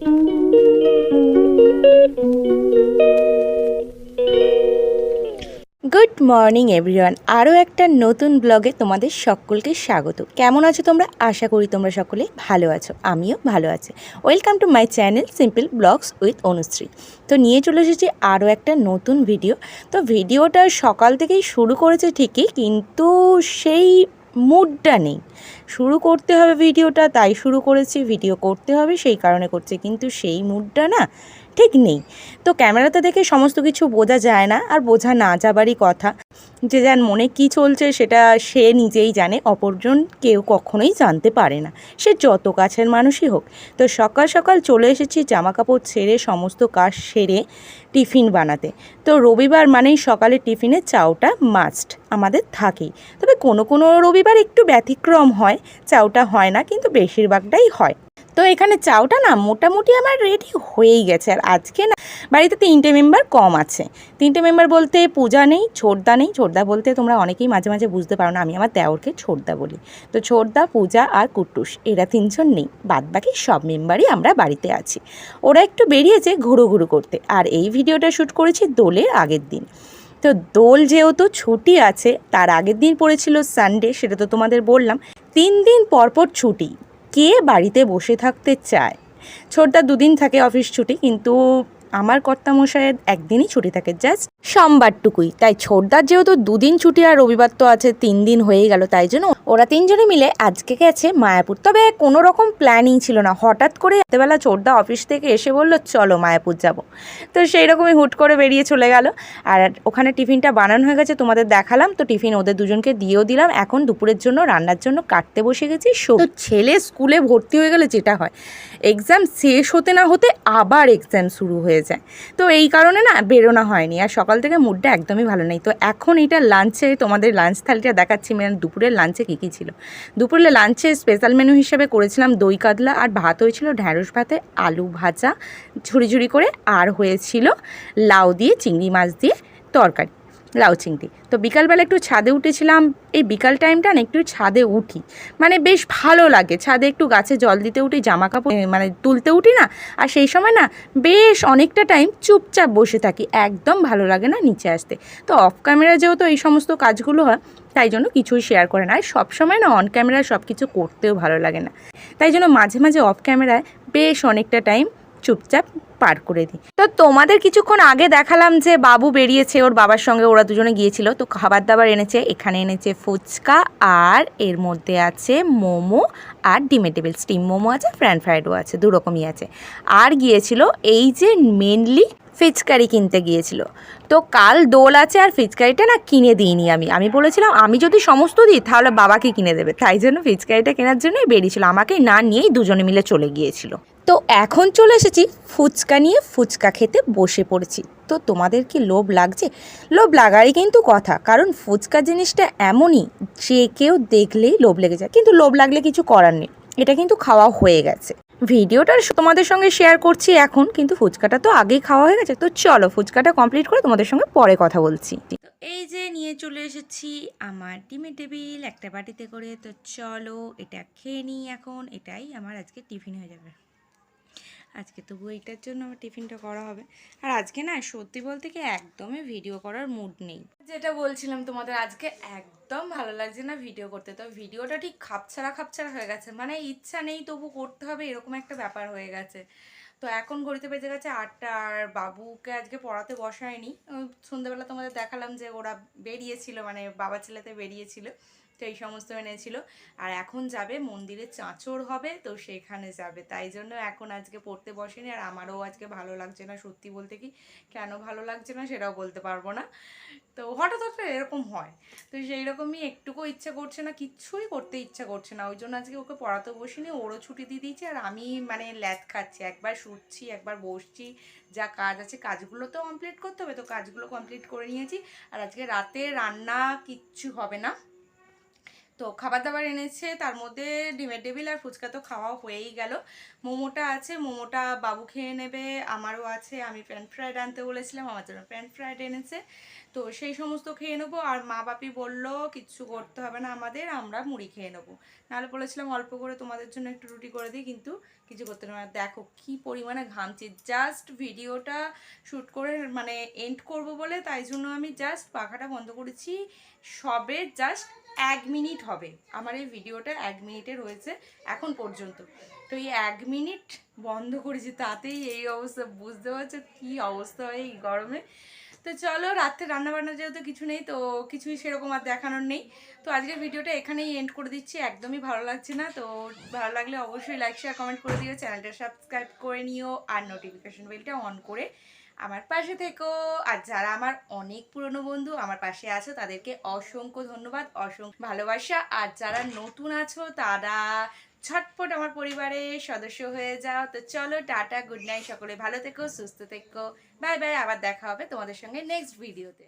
Good morning everyone আরও একটা নতুন ব্লগে তোমাদের সকলকে স্বাগত। কেমন আছো তোমরা? আশা করি তোমরা সকলে ভালো আছো। আমিও ভালো আছি। Welcome to my channel simple blogs with Anushree তো নিয়ে চলে এসেছি আরও একটা নতুন ভিডিও তো ভিডিওটা সকাল থেকেই শুরু করেছে ঠিকই, কিন্তু সেই মুডটা নেই। শুরু করতে হবে ভিডিওটা, তাই শুরু করেছি, ভিডিও করতে হবে, সেই কারণে করছে। কিন্তু সেই মুডটা না ঠিক নেই। তো ক্যামেরাতে দেখে সমস্ত কিছু বোঝা যায় না আর বোঝা না যাবারই কথা। যে যার মনে কি চলছে সেটা সে নিজেই জানে, অপরজন কেউ কখনোই জানতে পারে না। সে যত কাছের মানুষই হোক। তো সকাল সকাল চলে এসেছি জামা কাপড় ছেড়ে, সমস্ত কাজ সেরে টিফিন বানাতে। তো রবিবার মানেই সকালে টিফিনে চাউটা মাস্ট আমাদের থাকেই। তবে কোনো কোনো রবিবার একটু ব্যতিক্রম হয়, চাউটা হয় না, কিন্তু বেশিরভাগটাই হয়। তো এখানে চাউটা না মোটামুটি আমার রেডি হয়েই গেছে। আর আজকে না বাড়িতে তিনটে মেম্বার কম আছে। তিনটে মেম্বার বলতে পূজা নেই, ছোটদা নেই। ছোটদা বলতে তোমরা অনেকেই মাঝে মাঝে বুঝতে পারো না, আমি আমার দেওরকে ছোটদা বলি। তো ছোটদা, পূজা আর কুট্টুস এরা তিনজন নেই। বাদ বাকি সব মেম্বারই আমরা বাড়িতে আছি। ওরা একটু বেরিয়েছে ঘুরো ঘুরো করতে। আর এই ভিডিওটা শ্যুট করেছি দোলের আগের দিন। তো দোল যেহেতু ছুটি আছে, তার আগের দিন পড়েছিল সানডে সেটা তো তোমাদের বললাম। তিন দিন পর পর ছুটি। কে বাড়িতে বসে থাকতে চায়? ছোটদা দুদিন থাকে অফিস ছুটি কিন্তু আমার কর্তামশায়ের একদিনই ছুটি থাকে জাস্ট সোমবারটুকুই। তাই ছোটদার যেহেতু দুদিন ছুটি আর রবিবার তো আছে, তিন দিন হয়ে গেল, তাই জন্য ওরা তিনজনে মিলে আজকে গেছে মায়াপুর। তবে কোনো রকম প্ল্যানিং ছিল না। হঠাৎ করে রাতেবেলা ছোটদা অফিস থেকে এসে বলল, চলো মায়াপুর যাব। তো সেই রকমই হুট করে বেরিয়ে চলে গেল। আর ওখানে টিফিনটা বানানো হয়ে গেছে, তোমাদের দেখালাম। তো টিফিন ওদের দুজনকে দিয়েও দিলাম। এখন দুপুরের জন্য রান্নার জন্য কাটতে বসে গেছি। তো ছেলে স্কুলে ভর্তি হয়ে গেলে যেটা হয় এক্সাম শেষ হতে না হতে আবার এক্সাম শুরু হয়ে যায়। তো এই কারণে না বেরোনো হয়নি। আর সকাল থেকে মুডটা একদমই ভালো নেই। তো এখন এটা লাঞ্চে তোমাদের লাঞ্চ থালিটা দেখাচ্ছি। মানে দুপুরের লাঞ্চে কী কী ছিল? দুপুরের লাঞ্চে স্পেশাল মেনু হিসেবে করেছিলাম দই কাতলা, আর ভাত হয়েছিল ঢ্যাঁড়স ভাতে, আলু ভাজা, ঝুড়ি ঝুড়ি করে, আর হয়েছিল লাউ দিয়ে, চিংড়ি মাছ দিয়ে তরকারি। লাউ চিংড়ি। তো বিকালবেলা একটু ছাদে উঠেছিলাম, এই বিকাল টাইমটা না একটু ছাদে উঠি। মানে বেশ ভালো লাগে, ছাদে একটু গাছে জল দিতে উঠি জামা কাপড় মানে তুলতে উঠি না, আর সেই সময় না বেশ অনেকটা টাইম চুপচাপ বসে থাকি, একদম ভালো লাগে না নিচে আসতে। তো অফ ক্যামেরা যেহেতু এই সমস্ত কাজগুলো হয়, তাই জন্য কিছুই শেয়ার করে না, আর সবসময় না অন ক্যামেরায় সব কিছু করতেও ভালো লাগে না। তাই জন্য মাঝে মাঝে অফ ক্যামেরায় বেশ অনেকটা টাইম চুপচাপ পার করে দিই। তো তোমাদের কিছুক্ষণ আগে দেখালাম যে বাবু বেরিয়েছে, ওর বাবার সঙ্গে ওরা দুজনে গিয়েছিল। তো খাবার দাবার এনেছে, এখানে এনেছে ফুচকা আর এর মধ্যে আছে মোমো আর ডিমের টেবিল। স্টিম মোমো আছে ফ্র্যান্ড ফ্রাইডও আছে, দু রকমই আছে। আর গিয়েছিল এই যে মেনলি ফিচকারি কিনতে গিয়েছিল। তো কাল দোল আছে আর ফিচকারিটা না কিনে দিইনি আমি। আমি বলেছিলাম, আমি যদি সমস্ত দিই, তাহলে বাবাকে কিনে দেবে। তাই জন্য ফিচকারিটা কেনার জন্যই বেরিয়েছিল। আমাকে না নিয়েই দুজনে মিলে চলে গিয়েছিল। তো এখন চলে এসেছি ফুচকা নিয়ে ফুচকা খেতে বসে পড়েছি। তো তোমাদের কি লোভ লাগছে? লোভ লাগারই কিন্তু কথা, কারণ ফুচকা জিনিসটা এমনই, যে কেউ দেখলেই লোভ লেগে যায়। কিন্তু লোভ লাগলে কিছু করার নেই, এটা কিন্তু খাওয়া হয়ে গেছে। ভিডিওটা তোমাদের সঙ্গে শেয়ার করছি এখন, কিন্তু ফুচকাটা তো আগেই খাওয়া হয়ে গেছে। তো চলো ফুচকাটা কমপ্লিট করে তোমাদের সঙ্গে পরে কথা বলছি। এই যে নিয়ে চলে এসেছি আমার ডিমের টেবিল একটা বাটিতে করে। তো চলো এটা খেয়ে নিই এখন, এটাই আমার আজকে টিফিন হয়ে যাবে। আজকে তবু এইটার জন্য আমার টিফিনটা করা হবে। আর আজকে না, সত্যি বলতে কি একদমই ভিডিও করার মুড নেই। যেটা বলছিলাম তোমাদের, আজকে একদম ভালো লাগছে না ভিডিও করতে। তো ভিডিওটা ঠিক খাপছাড়া খাপছাড়া হয়ে গেছে। মানে ইচ্ছা নেই তবু করতে হবে, এরকম একটা ব্যাপার হয়ে গেছে। তো এখন ঘড়িতে বেজে গেছে আটটা আর বাবুকে আজকে পড়াতে বসায়নি। সন্ধ্যেবেলা তোমাদের দেখালাম যে ওরা বেরিয়েছিল মানে বাবা ছেলেতে বেরিয়েছিল, তো এই সমস্ত এনেছিল। আর এখন যাবে, মন্দিরে চাঁচড় হবে, তো সেখানে যাবে। তাই জন্য এখন আজকে পড়তে বসেনি, আর আমারও আজকে ভালো লাগছে না, সত্যি বলতে কি কেন ভালো লাগছে না সেটাও বলতে পারব না। তো হঠাৎ হঠাৎ এরকম হয়। তো সেই রকমই একটুকু ইচ্ছা করছে না, কিচ্ছুই করতে ইচ্ছা করছে না। ওই জন্য আজকে ওকে পড়াতে বসিনি, ওরও ছুটি দিয়ে দিয়েছি, আর আমি মানে ল্যাথ খাচ্ছি। একবার শুচ্ছি, একবার বসছি, যা কাজ আছে কাজগুলো তো কমপ্লিট করতে হবে, তো কাজগুলো কমপ্লিট করে নিয়েছি। আর আজকে রাতে রান্না কিচ্ছু হবে না। তো খাবার দাবার এনেছে, তার মধ্যে ডিমের টেবিল আর ফুচকা তো খাওয়া হয়েই গেল। মোমোটা আছে, মোমোটা বাবু খেয়ে নেবে, আমারও আছে, আমি প্যান ফ্রাইড আনতে বলেছিলাম, আমার জন্য প্যান ফ্রাইড এনেছে। তো সেই সমস্ত খেয়ে নেব, আর মা বাপি বলল, কিচ্ছু করতে হবে না আমাদের, আমরা মুড়ি খেয়ে নেব। নাহলে বলেছিলাম, অল্প করে তোমাদের জন্য একটু রুটি করে দিই, কিন্তু কিছু করতে না। দেখো কি পরিমাণে ঘামছি জাস্ট ভিডিওটা শ্যুট করে মানে এন্ড করব বলে, তাই জন্য আমি জাস্ট পাখাটা বন্ধ করেছি, সবে জাস্ট এক মিনিট হবে। আমার এই ভিডিওটা এক মিনিটে রয়েছে এখন পর্যন্ত। তো এই এক মিনিট বন্ধ করেছি, তাতেই এই অবস্থা, বুঝতে পারছ কী অবস্থা হয় এই গরমে? তো চলো, রাত্রে রান্নাবান্না যেহেতু কিছু নেই, তো কিছুই সেরকম আর দেখানোর নেই। তো আজকের ভিডিওটা এখানেই এন্ড করে দিচ্ছি, একদমই ভালো লাগছে না। তো ভালো লাগলে অবশ্যই লাইক শেয়ার কমেন্ট করে দিও। চ্যানেলটা সাবস্ক্রাইব করে নিও আর নোটিফিকেশন বেলটা অন করে আমার পাশে থেকো। আর যারা আমার অনেক পুরনো বন্ধু আমার পাশে আছো, তাদেরকে অসংখ্য ধন্যবাদ, অসংখ্য ভালোবাসা। আর যারা নতুন আছো, তারা ঝটপট আমার পরিবারের সদস্য হয়ে যাও। তো চলো, টাটা গুড নাইট সকলে ভালো থেকো, সুস্থ থেকো। বাই বাই আবার দেখা হবে তোমাদের সঙ্গে নেক্সট ভিডিওতে